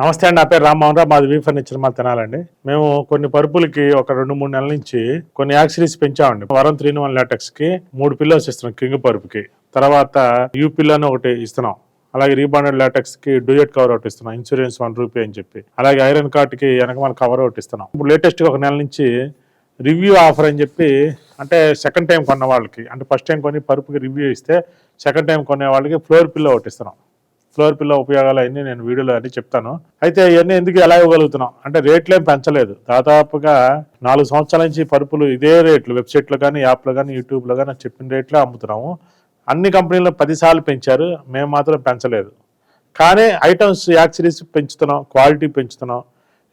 నమస్తే అండి నా పేరు రామ్మోహన్ రావు. మాది వీ ఫర్నిచర్ మా తినాలండి. మేము కొన్ని పరుపులకి ఒక రెండు మూడు నెలల నుంచి కొన్ని యాక్సిరీస్ పెంచామండి. వరం త్రీ వన్ లాటెక్స్కి మూడు పిల్లోస్ ఇస్తున్నాం కింగ్ పరుపుకి. తర్వాత యూ పిల్లని ఒకటి ఇస్తున్నాం. అలాగే రీబాండెడ్ లాటెక్స్కి డూయట్ కవర్ ఒకటి ఇస్తున్నాం. ఇన్సూరెన్స్ వన్ రూపీ అని చెప్పి. అలాగే ఐరన్ కార్ట్కి వెనకమాల కవర్ ఒకటి ఇస్తున్నాం. ఇప్పుడు లేటెస్ట్ ఒక నెల నుంచి రివ్యూ ఆఫర్ అని చెప్పి అంటే సెకండ్ టైం కొన్న వాళ్ళకి అంటే ఫస్ట్ టైం కొని పరుపుకి రివ్యూ ఇస్తే సెకండ్ టైం కొనే వాళ్ళకి ఫ్లోర్ పిల్లో ఒకటి ఇస్తున్నాం. ఫ్లోర్ పిల్ల ఉపయోగాలు అన్నీ నేను వీడియోలో అన్ని చెప్తాను. అయితే ఇవన్నీ ఎందుకు ఎలా ఇవ్వగలుగుతున్నాం? అంటే రేట్లేం పెంచలేదు. దాదాపుగా నాలుగు సంవత్సరాల నుంచి పరుపులు ఇదే రేట్లు. వెబ్సైట్లో కానీ యాప్లో కానీ యూట్యూబ్లో కానీ చెప్పిన రేట్లే అమ్ముతున్నాము. అన్ని కంపెనీలు పదిసార్లు పెంచారు. మేము మాత్రం పెంచలేదు. కానీ ఐటమ్స్ యాక్సరీస్ పెంచుతున్నాం. క్వాలిటీ పెంచుతున్నాం.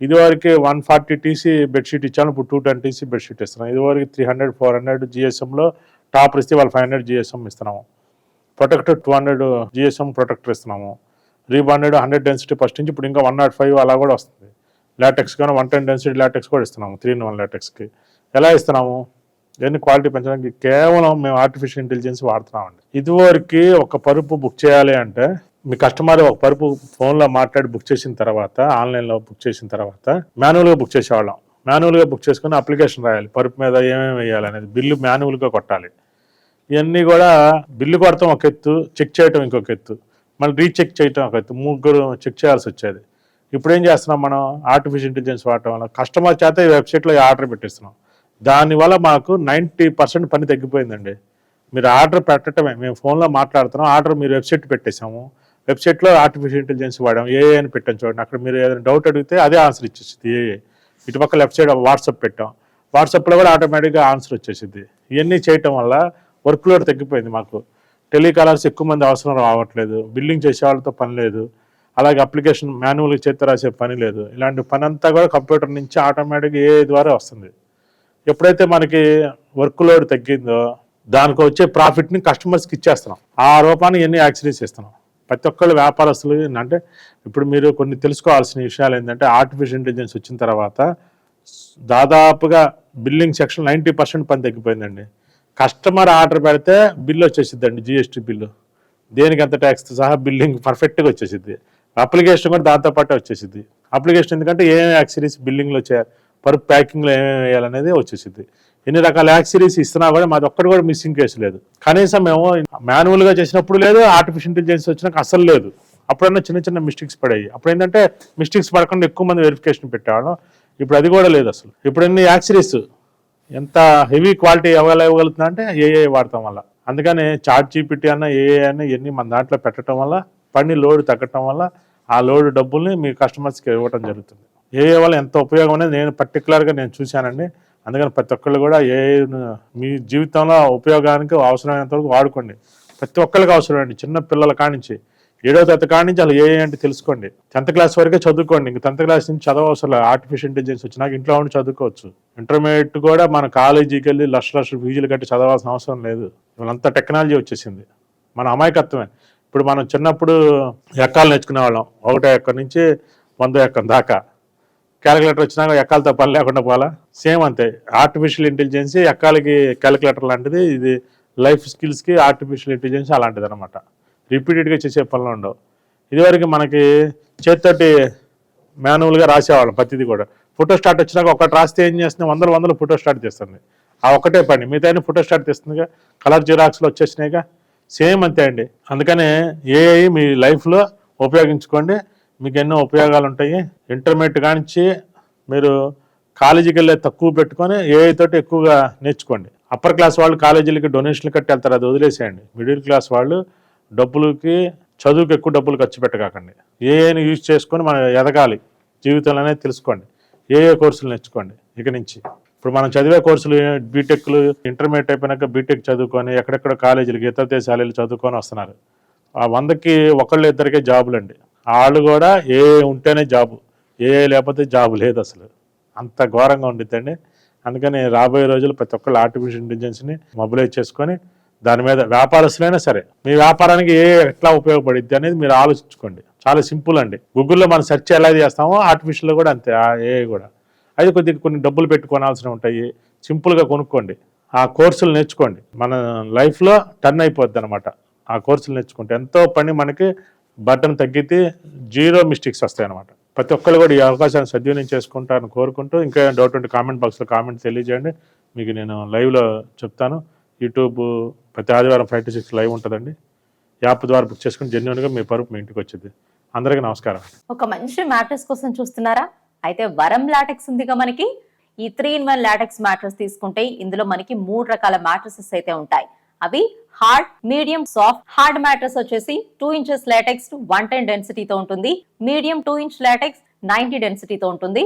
ఇదివరకు వన్ ఫార్టీ టీసీ బెడ్షీట్ ఇచ్చాను. ఇప్పుడు టూ టెన్ టీసీ బెడ్షీట్ ఇస్తున్నాం. ఇదివరకు త్రీ హండ్రెడ్ ఫోర్ హండ్రెడ్ జిఎస్ఎంలో టాప్ ఇస్తే వాళ్ళు ఫైవ్ హండ్రెడ్ జిఎస్ఎం ఇస్తున్నాము. Protect two hundred GSM protector ఇస్తున్నాము. రీబాండెడ్ హండ్రెడ్ డెన్సిటీ ఫస్ట్ నుంచి ఇప్పుడు ఇంకా వన్ నాట్ ఫైవ్ అలా కూడా వస్తుంది. లాటెక్స్ కానీ వన్ టెన్ డెన్సిటీ లాటెక్స్ కూడా ఇస్తున్నాము త్రీ ఇన్ వన్ లాటెక్స్కి. ఎలా ఇస్తున్నాము? దేన్ని క్వాలిటీ పెంచడానికి కేవలం మేము ఆర్టిఫిషియల్ ఇంటెలిజెన్స్ వాడుతున్నామండి. ఇదివరకు ఒక పరుపు బుక్ చేయాలి అంటే మీ కస్టమర్ ఒక పరుపు ఫోన్లో మాట్లాడి బుక్ చేసిన తర్వాత ఆన్లైన్లో బుక్ చేసిన తర్వాత మాన్యువల్గా బుక్ చేసేవాళ్ళం. మాన్యువల్గా బుక్ చేసుకుని అప్లికేషన్ రాయాలి. పరుపు మీద ఏమేమి వేయాలి అనేది బిల్లు మాన్యువల్గా కొట్టాలి. ఇవన్నీ కూడా బిల్లు కొడతాం ఒక ఎత్తు చెక్ చేయటం ఇంకొక ఎత్తు. మళ్ళీ రీచెక్ చేయటం ఒక ఎత్తు. ముగ్గురు చెక్ చేయాల్సి వచ్చేది. ఇప్పుడు ఏం చేస్తున్నాం మనం? ఆర్టిఫిషియల్ ఇంటెలిజెన్స్ వాడటం వల్ల కస్టమర్ చేత ఈ వెబ్సైట్లో ఆర్డర్ పెట్టిస్తున్నాం. దానివల్ల మాకు నైంటీ పర్సెంట్ పని తగ్గిపోయిందండి. మీరు ఆర్డర్ పెట్టడమే మేము ఫోన్లో మాట్లాడుతున్నాం ఆర్డర్ మీరు వెబ్సైట్ పెట్టేశాము. వెబ్సైట్లో ఆర్టిఫిషియల్ ఇంటెలిజెన్స్ వాడాం ఏ అని పెట్టాం చూడండి. అక్కడ మీరు ఏదైనా డౌట్ అడిగితే అదే ఆన్సర్ ఇచ్చేసింది ఏఏ ఇటుపక్క లెఫ్ట్ సైడ్ వాట్సాప్ పెట్టాం. వాట్సాప్లో కూడా ఆటోమేటిక్గా ఆన్సర్ వచ్చేసింది. ఇవన్నీ చేయటం వల్ల వర్క్ లోడ్ తగ్గిపోయింది మాకు. టెలికాలర్స్ ఎక్కువ మంది అవసరం రావట్లేదు. బిల్లింగ్ చేసే వాళ్ళతో పని లేదు. అలాగే అప్లికేషన్ మాన్యువల్ చేత రాసే పని లేదు. ఇలాంటి పని అంతా కూడా కంప్యూటర్ నుంచి ఆటోమేటిక్గా ఏ ద్వారా వస్తుంది. ఎప్పుడైతే మనకి వర్క్ లోడ్ తగ్గిందో దానికి వచ్చే ప్రాఫిట్ని కస్టమర్స్కి ఇచ్చేస్తున్నాం. ఆ రూపాన్ని ఎన్ని యాక్సిడెంట్స్ ఇస్తున్నాం ప్రతి ఒక్కళ్ళు వ్యాపారస్తులు అంటే ఇప్పుడు మీరు కొన్ని తెలుసుకోవాల్సిన విషయాలు ఏంటంటే ఆర్టిఫిషియల్ ఇంటెలిజెన్స్ వచ్చిన తర్వాత దాదాపుగా బిల్లింగ్ సెక్షన్ నైంటీ పర్సెంట్ పని తగ్గిపోయిందండి. కస్టమర్ ఆర్డర్ పెడితే బిల్లు వచ్చేసిద్దండి జిఎస్టీ బిల్లు. దేనికి ఎంత ట్యాక్స్ సహా బిల్లింగ్ పర్ఫెక్ట్గా వచ్చేసిద్ది. అప్లికేషన్ కూడా దాంతో పాటే వచ్చేసిద్ది. అప్లికేషన్ ఎందుకంటే ఏమేమి యాక్సిరీస్ బిల్లింగ్లో చేయాలి పరుపు ప్యాకింగ్లో ఏమేమి వేయాలనేది వచ్చేసిద్ది. ఎన్ని రకాల యాక్సిరీస్ ఇస్తున్నా కూడా మాది ఒక్కటి కూడా మిస్సింగ్ కేసు లేదు. కనీసం మేము మాన్యువల్గా చేసినప్పుడు లేదు ఆర్టిఫిషియల్ ఇంటెలిజెన్స్ వచ్చినాక అసలు లేదు. అప్పుడన్నా చిన్న చిన్న మిస్టేక్స్ పడాయి. అప్పుడు ఏంటంటే మిస్టేక్స్ పడకుండా ఎక్కువ మంది వెరిఫికేషన్ పెట్టేవాళ్ళం. ఇప్పుడు అది కూడా లేదు అసలు. ఇప్పుడు ఎన్ని యాక్సిరీస్ ఎంత హెవీ క్వాలిటీ ఎవరు ఇవ్వగలుగుతున్నా అంటే ఏఏ వాడటం వల్ల. అందుకని చార్ట్ జీపీటీ అన్న ఏఏ అన్న ఇవన్నీ మన దాంట్లో పెట్టడం వల్ల పని లోడ్ తగ్గటం వల్ల ఆ లోడ్ డబ్బుల్ని మీ కస్టమర్స్కి ఇవ్వడం జరుగుతుంది. ఏఏ వల్ల ఎంత ఉపయోగం అనేది నేను పర్టికులర్గా నేను చూశానండి. అందుకని ప్రతి ఒక్కళ్ళు కూడా ఏ మీ జీవితంలో ఉపయోగానికి అవసరమైనంత వరకు వాడుకోండి. ప్రతి ఒక్కరికి అవసరం అండి చిన్న పిల్లల కానించి ఏడో తరగతి కాడి నుంచి అలా ఏ అంటే తెలుసుకోండి. టెన్త్ క్లాస్ వరకే చదువుకోండి. ఇంక టెన్త్ క్లాస్ నుంచి చదవవసరం లేదు. ఆర్టిఫిషియల్ ఇంటెలిజెన్స్ వచ్చినాక ఇంట్లో ఉండి చదువుకోవచ్చు. ఇంటర్మీడియట్ కూడా మన కాలేజీకి వెళ్ళి లక్ష లక్ష ఫీజులు కట్టి చదవాల్సిన అవసరం లేదు. ఇవాళంతా టెక్నాలజీ వచ్చేసింది. మన అమాయకత్వమే. ఇప్పుడు మనం చిన్నప్పుడు ఎక్కాలు నేర్చుకునే వాళ్ళం. ఒకటో ఎక్కడి నుంచి వంద ఎక్కం దాకా. క్యాలిక్యులేటర్ వచ్చినాక ఎక్కాలతో పని లేకుండా పోవాలా? సేమ్ అంతే. ఆర్టిఫిషియల్ ఇంటెలిజెన్స్ ఎక్కాలకి క్యాలిక్యులేటర్ లాంటిది. ఇది లైఫ్ స్కిల్స్కి ఆర్టిఫిషియల్ ఇంటెలిజెన్స్ అలాంటిది అనమాట రిపీటెడ్గా చేసే పనులు ఉండవు. ఇదివరకు మనకి చేతితోటి మాన్యువల్గా రాసేవాళ్ళం ప్రతిదీ కూడా. ఫోటో స్టార్ట్ వచ్చినాక ఒకటి రాస్తే ఏం చేస్తుంది? వందల వందలు ఫోటో స్టార్ట్ చేస్తుంది. ఆ ఒకటే పని. మిగతా ఫోటో స్టార్ట్ చేస్తుందిగా. కలర్ జిరాక్స్లు వచ్చేసినాయిగా. సేమ్ అంతే అండి. అందుకనే ఏఐ మీ లైఫ్లో ఉపయోగించుకోండి. మీకు ఎన్నో ఉపయోగాలు ఉంటాయి. ఇంటర్మీడియట్ కానించి మీరు కాలేజీకి వెళ్ళే తక్కువ పెట్టుకొని ఏఐ తోటి ఎక్కువగా నేర్చుకోండి. అప్పర్ క్లాస్ వాళ్ళు కాలేజీలకి డొనేషన్లు కట్టి వెళ్తారు. అది వదిలేసేయండి. మిడిల్ క్లాస్ వాళ్ళు డబ్బులకి చదువుకి ఎక్కువ డబ్బులు ఖర్చు పెట్టకాకండి. ఏఐని యూజ్ చేసుకొని మనం ఎదగాలి. జీవితంలోనే తెలుసుకోండి. ఏ ఏ కోర్సులు నేర్చుకోండి ఇక నుంచి. ఇప్పుడు మనం చదివే కోర్సులు బీటెక్లు ఇంటర్మీడియట్ అయిపోయినాక బీటెక్ చదువుకొని ఎక్కడెక్కడ కాలేజీలకి ఇతర దేశాలు చదువుకొని వస్తున్నారు. ఆ వందకి ఒకళ్ళు ఇద్దరికే జాబులు అండి వాళ్ళు కూడా ఏ ఉంటేనే జాబు. ఏ లేకపోతే జాబు లేదు అసలు. అంత ఘోరంగా ఉండిద్దండి. అందుకని రాబోయే రోజులు ప్రతి ఒక్కళ్ళు ఆర్టిఫిషియల్ ఇంటెలిజెన్స్ని మొబిలైజ్ చేసుకొని దాని మీద వ్యాపారస్తులైనా సరే మీ వ్యాపారానికి ఏ ఎట్లా ఉపయోగపడిద్ది అనేది మీరు ఆలోచించుకోండి. చాలా సింపుల్ అండి. గూగుల్లో మనం సెర్చ్ ఎలా చేస్తామో ఆర్టిఫిషియల్లో కూడా అంతే ఏ కూడా. అది కొద్దిగా కొన్ని డబ్బులు పెట్టుకోనాల్సిన ఉంటాయి సింపుల్గా కొనుక్కోండి. ఆ కోర్సులు నేర్చుకోండి. మన లైఫ్లో టర్న్ అయిపోద్ది అనమాట ఆ కోర్సులు నేర్చుకుంటే ఎంతో పని మనకి బటన్ తగ్గితే జీరో మిస్టేక్స్ వస్తాయి అనమాట ప్రతి ఒక్కరు కూడా ఈ అవకాశాన్ని సద్వినియోగం చేసుకుంటారని కోరుకుంటూ ఇంకా డౌట్ ఉంటే కామెంట్ బాక్స్లో కామెంట్ తెలియజేయండి. మీకు నేను లైవ్లో చెప్తాను. యూట్యూబ్ ప్రతి ఆదివారం ఫైవ్ టు సిక్స్ లైవ్ ఉంటుందండి. యాప్ ద్వారా బుక్ చేసుకుని జెన్యున్గా మీ పరుపు మీ ఇంటికి వచ్చింది. అందరికీ నమస్కారం. ఒక మంచి మ్యాట్రెస్ కోసం చూస్తున్నారా? అయితే వరం లాటెక్స్ ఉందిగా మనకి. ఈ three in one latex mattress తీసుకుంటే ఇందులో మనకి మూడు రకాల మ్యాట్రసెస్ అయితే ఉంటాయి. అవి hard medium soft. Hard mattress వచ్చేసి two inches latex one ten డెన్సిటీతో ఉంటుంది. Medium two inch latex ninety డెన్సిటీతో ఉంటుంది.